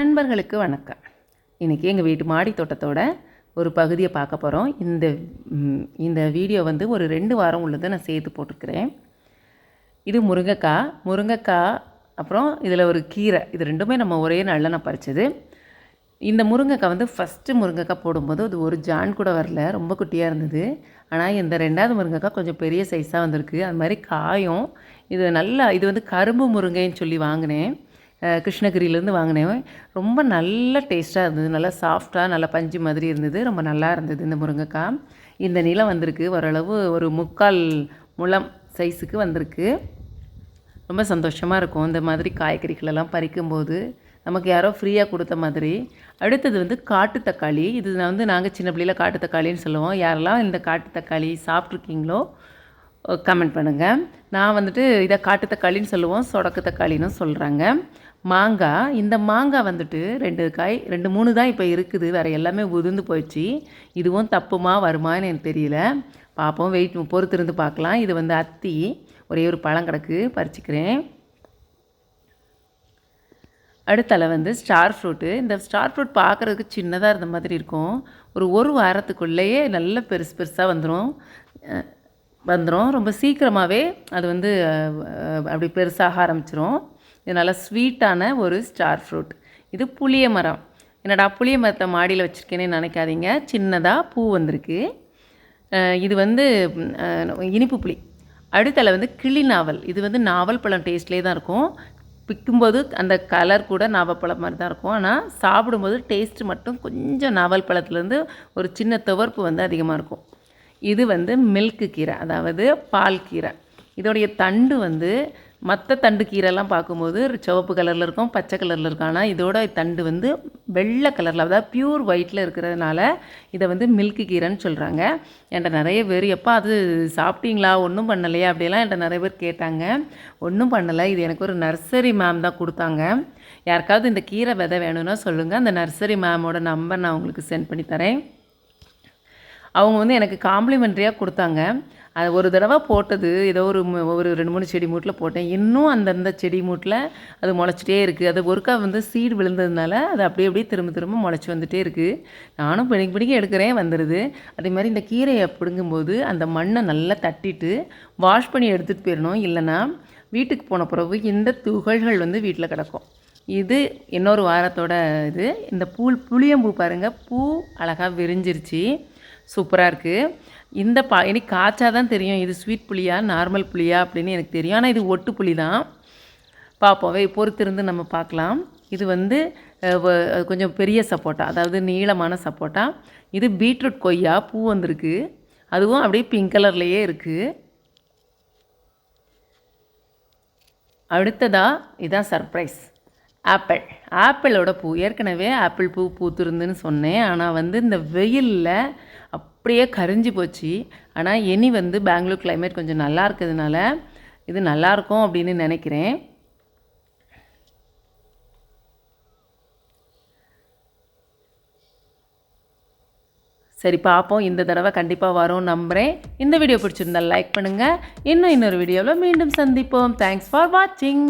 நண்பர்களுக்கு வணக்கம். இன்றைக்கி எங்கள் வீட்டு மாடி தோட்டத்தோட ஒரு பகுதியை பார்க்க போகிறோம் இந்த இந்த வீடியோ வந்து ஒரு ரெண்டு வாரம் உள்ளதை நான் சேர்த்து போட்டிருக்கிறேன். இது முருங்கைக்காய் முருங்கைக்காய் அப்புறம் இதில் ஒரு கீரை. இது ரெண்டுமே நம்ம ஒரே நாளில் நான் பறிச்சது. இந்த முருங்கைக்காய் வந்து ஃபஸ்ட்டு முருங்கைக்காய் போடும்போது அது ஒரு ஜான் கூட வரல ரொம்ப குட்டியாக இருந்தது. ஆனால் இந்த ரெண்டாவது முருங்கைக்காய் கொஞ்சம் பெரிய சைஸாக வந்திருக்கு. அது மாதிரி காயும். இது நல்லா இது வந்து கரும்பு முருங்கைன்னு சொல்லி வாங்கினேன். கிருஷ்ணகிரியிலேருந்து வாங்கினேன். ரொம்ப நல்ல டேஸ்ட்டாக இருந்தது. நல்லா சாஃப்டாக நல்லா பஞ்சு மாதிரி இருந்தது. ரொம்ப நல்லா இருந்தது இந்த முருங்கைக்காய். இந்த நிலம் வந்திருக்கு. ஓரளவு ஒரு முக்கால் முழம் சைஸுக்கு வந்திருக்கு. ரொம்ப சந்தோஷமாக இருக்கும். இந்த மாதிரி காய்கறிகளெல்லாம் பறிக்கும்போது நமக்கு யாரோ ஃப்ரீயாக கொடுத்த மாதிரி. அடுத்தது வந்து காட்டு தக்காளி. இது நான் வந்து நாங்கள் சின்ன பிள்ளையில் காட்டு தக்காளின்னு சொல்லுவோம். யாரெல்லாம் இந்த காட்டு தக்காளி சாப்பிட்ருக்கீங்களோ கமெண்ட் பண்ணுங்கள் நான் வந்துட்டு இதை காட்டு தக்காளின்னு சொல்லுவோம் சொடக்கு தக்காளின்னு சொல்கிறாங்க மாங்காய் இந்த மாங்காய் வந்துட்டு ரெண்டு காய் ரெண்டு மூணு தான் இப்போ இருக்குது. வேறு எல்லாமே உதிர்ந்து போயிடுச்சு. இதுவும் தப்புமா வருமான்னு எனக்கு தெரியல. பார்ப்போம் வெயிட் பொறுத்திருந்து பார்க்கலாம். இது வந்து அத்தி. ஒரே ஒரு பழம் கிடக்கு. பறிச்சுக்கிறேன். அடுத்தால வந்து ஸ்டார் ஃப்ரூட்டு இந்த ஸ்டார் ஃப்ரூட் பார்க்குறதுக்கு சின்னதாக இருந்த மாதிரி இருக்கும். ஒரு ஒரு வாரத்துக்குள்ளேயே நல்ல பெருசு பெருசாக வந்துடும் வந்துடும் ரொம்ப சீக்கிரமாகவே அது வந்து அப்படி பெருசாக ஆரம்பிச்சிரும். இது நல்லா ஸ்வீட்டான ஒரு ஸ்டார் ஃப்ரூட். இது புளிய மரம். என்னடா புளிய மரத்தை மாடியில் வச்சுருக்கேன்னு நினைக்காதீங்க. சின்னதாக பூ வந்திருக்கு. இது வந்து இனிப்பு புளி. அடுத்தல வந்து கிளி நாவல். இது வந்து நாவல் பழம் டேஸ்ட்லேயே தான் இருக்கும். பிக்கும்போது அந்த கலர் கூட நாவல் பழம் மாதிரி தான் இருக்கும். ஆனால் சாப்பிடும்போது டேஸ்ட்டு மட்டும் கொஞ்சம் நாவல் பழத்துலேருந்து ஒரு சின்ன துவர்ப்பு வந்து அதிகமாக இருக்கும். இது வந்து மில்க்கு கீரை அதாவது பால் கீரை. இதோடைய தண்டு வந்து மற்ற தண்டு கீரைலாம் பார்க்கும்போது சிவப்பு கலரில் இருக்கும் பச்சை கலரில் இருக்கும். ஆனால் இதோட தண்டு வந்து வெள்ளை கலரில் அதாவது பியூர் ஒயிட்டில் இருக்கிறதுனால இதை வந்து மில்க்கு கீரைன்னு சொல்கிறாங்க என்கிட்ட நிறைய பேர் எப்போ அது சாப்பிட்டீங்களா? ஒன்றும் பண்ணலையா? அப்படிலாம் என்கிட்ட நிறைய பேர் கேட்டாங்க. ஒன்றும் பண்ணலை. இது எனக்கு ஒரு நர்சரி மேம் தான் கொடுத்தாங்க. யாருக்காவது இந்த கீரை விதை வேணும்னா சொல்லுங்கள் அந்த நர்சரி மேமோட நம்பர் நான் உங்களுக்கு சென்ட் பண்ணி தரேன். அவங்க வந்து எனக்கு காம்ப்ளிமெண்ட்ரியாக கொடுத்தாங்க. அது ஒரு தடவை போட்டது ஏதோ ஒரு ஒரு ரெண்டு மூணு செடி மூட்டில் போட்டேன். இன்னும் அந்தந்த செடி மூட்டில் அது முளைச்சிட்டே இருக்குது அது ஒருக்கா வந்து சீடு விழுந்ததுனால அது அப்படியே அப்படியே திரும்ப திரும்ப முளைச்சி வந்துட்டே இருக்குது நானும் பிடிக்க பிடிக்க எடுக்கிறேன் வந்துடுது அதே மாதிரி இந்த கீரையை பிடுங்கும்போது அந்த மண்ணை நல்லா தட்டிட்டு வாஷ் பண்ணி எடுத்துகிட்டு போயிடணும் இல்லைன்னா வீட்டுக்கு போன பிறகு இந்த துகள்கள் வந்து வீட்டில் கிடக்கும். இது இன்னொரு வாரத்தோட இது. இந்த பூ புளியம்பூ பாருங்கள் பூ அழகாக விரிஞ்சிருச்சு. சூப்பராக இருக்குது இந்த பா எனக்கு காய்ச்சா தான் தெரியும் இது ஸ்வீட் புளியா நார்மல் புளியா அப்படின்னு எனக்கு தெரியும். ஆனால் இது ஒட்டு புளி தான். பார்ப்போம் வே பொறுத்திருந்து நம்ம பார்க்கலாம் இது வந்து கொஞ்சம் பெரிய சப்போட்டா அதாவது நீளமான சப்போட்டா. இது பீட்ரூட் கொய்யா பூ வந்திருக்கு. அதுவும் அப்படியே பிங்க் கலர்லேயே இருக்குது அடுத்ததாக இதான் சர்ப்ரைஸ் ஆப்பிள். ஆப்பிளோட பூ. ஏற்கனவே ஆப்பிள் பூ பூத்துருந்துன்னு சொன்னேன். ஆனால் வந்து இந்த வெயிலில் அப்படியே கரிஞ்சு போச்சு. ஆனால் இனி வந்து பெங்களூர் கிளைமேட் கொஞ்சம் நல்லா இருக்கிறதுனால இது நல்லா இருக்கும் அப்படின்னு நினைக்கிறேன். சரி பார்ப்போம் இந்த தடவை கண்டிப்பாக வரும் நம்புகிறேன் இந்த வீடியோ பிடிச்சிருந்தா லைக் பண்ணுங்கள் இன்னும் இன்னொரு வீடியோவில் மீண்டும் சந்திப்போம். தேங்க்ஸ் ஃபார் வாட்சிங்